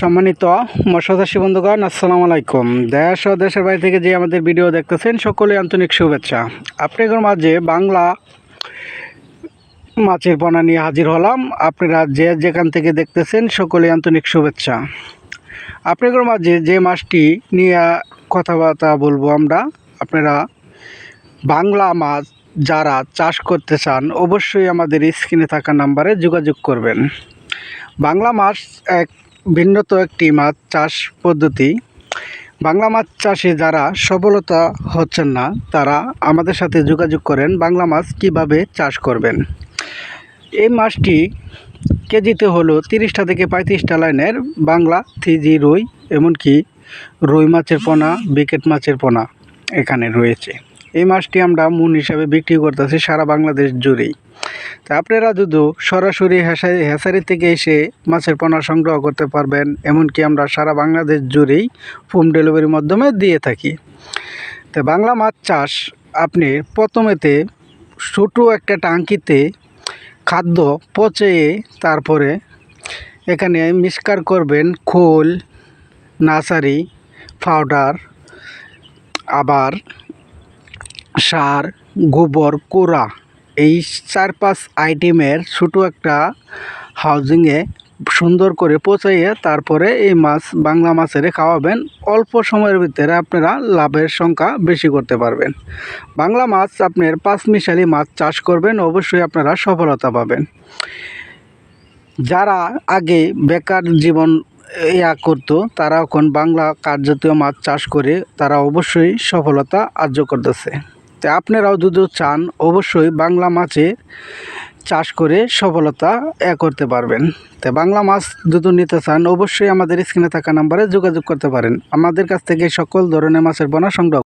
সম্মানিত মৎস্যচাষী বন্ধুগণ, আসসালামু আলাইকুম। দেশ ও দেশের বাইরে থেকে যে আমাদের ভিডিও দেখতেছেন সকলে আন্তরিক শুভেচ্ছা। আপনাদের মাঝে বাংলা মাছের পোনা নিয়ে হাজির হলাম। আপনারা যে যেখান থেকে দেখতেছেন সকলে আন্তরিক শুভেচ্ছা। আপনাদের মাঝে যে মাছটি নিয়ে কথাবার্তা বলব আমরা, আপনারা বাংলা মাছ যারা চাষ করতে চান, অবশ্যই আমাদের স্ক্রিনে থাকা নাম্বারে যোগাযোগ করবেন। বাংলা মাছ এক ভিন্নত একটি মাছ চাষ পদ্ধতি। বাংলা মাছ চাষে যারা সফলতা হচ্ছেন না, তারা আমাদের সাথে যোগাযোগ করেন বাংলা মাছ কীভাবে চাষ করবেন। এই মাছটি কেজিতে হলো তিরিশটা থেকে পঁয়ত্রিশটা লাইনের বাংলা থিজি রুই, এমনকি রুই মাছের পোনা, বিকেট মাছের পোনা এখানে রয়েছে। এই মাছটি আমরা মূল হিসাবে বিক্রি করতেছি সারা বাংলাদেশ জুড়েই। তা আপনারা যদি সরাসরি হেসারি হেসারি থেকে এসে মাছের পোনা সংগ্রহ করতে পারবেন, এমনকি আমরা সারা বাংলাদেশ জুড়েই হোম ডেলিভারির মাধ্যমে দিয়ে থাকি। তো বাংলা মাছ চাষ আপনি প্রথমেতে ছোটো একটা টাঙ্কিতে খাদ্য পচে তারপরে এখানে মিক্সকার করবেন খোল নার্সারি পাউডার, আবার সার, গোবর, কোড়া এই চার পাঁচ আইটেমের ছোটো একটা হাউজিংয়ে সুন্দর করে পচাইয়ে তারপরে এই মাছ বাংলা মাছের খাওয়াবেন। অল্প সময়ের ভিতরে আপনারা লাভের সংখ্যা বেশি করতে পারবেন। বাংলা মাছ আপনার পাঁচ মিশালি মাছ চাষ করবেন, অবশ্যই আপনারা সফলতা পাবেন। যারা আগে বেকার জীবন ইয়া করতো, তারা এখন বাংলা কাঠজাতীয় মাছ চাষ করে তারা অবশ্যই সফলতা আর্য করতেছে। তো আপনারাও যদি চান, অবশ্যই বাংলা মাছে চাষ করে সফলতা এ করতে পারবেন। তো বাংলা মাছ যদি নিতে চান, অবশ্যই আমাদের স্ক্রিনে থাকা নাম্বারে যোগাযোগ করতে পারেন। আমাদের কাছ থেকে সকল ধরনের মাছের বোনা সংগ্রহ